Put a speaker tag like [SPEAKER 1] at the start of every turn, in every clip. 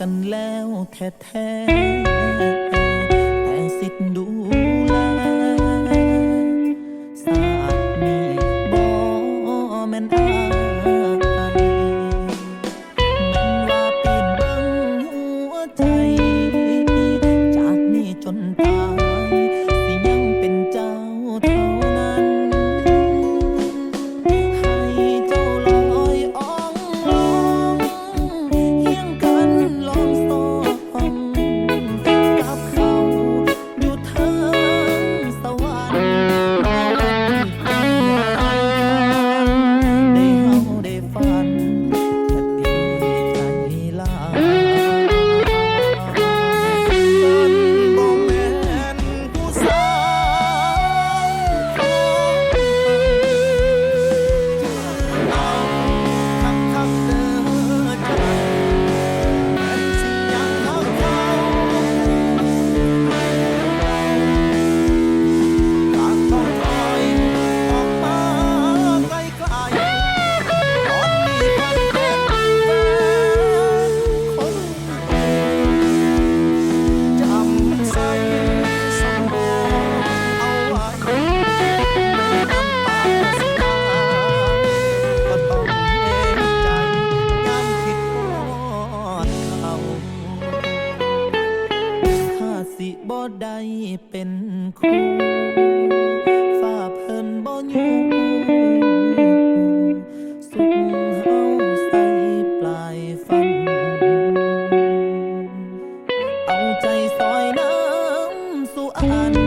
[SPEAKER 1] กันแล้วแท้ เป็นคู่ฝ่า
[SPEAKER 2] เพิ่นบ่อยู
[SPEAKER 1] สุดเฮาใส่ปลายฟัน เอาใจซอยน้ำสุอัน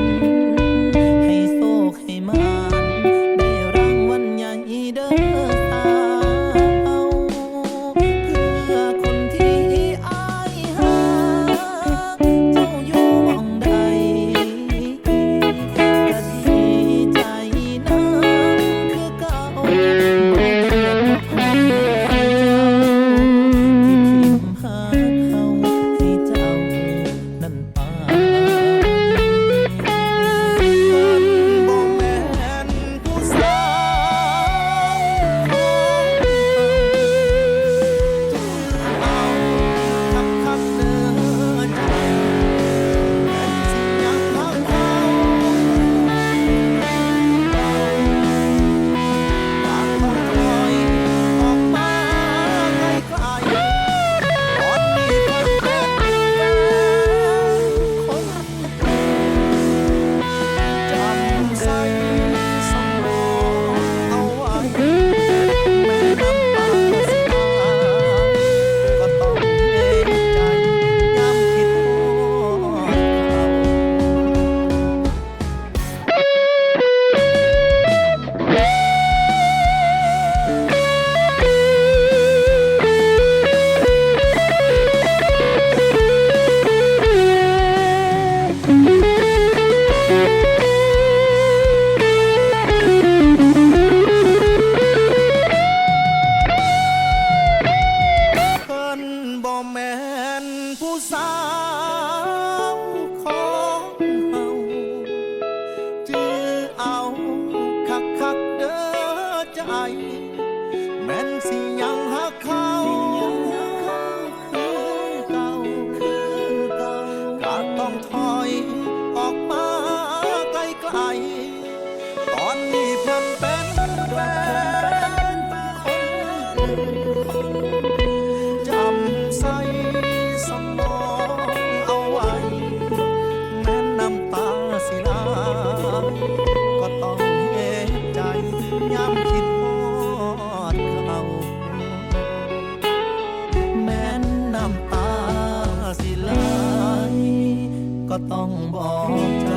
[SPEAKER 1] ็ต้องบอกใจ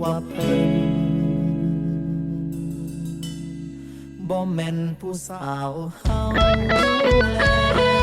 [SPEAKER 1] ว่าเพิ่นบ่แม่นผู้สาวเฮาแล้ว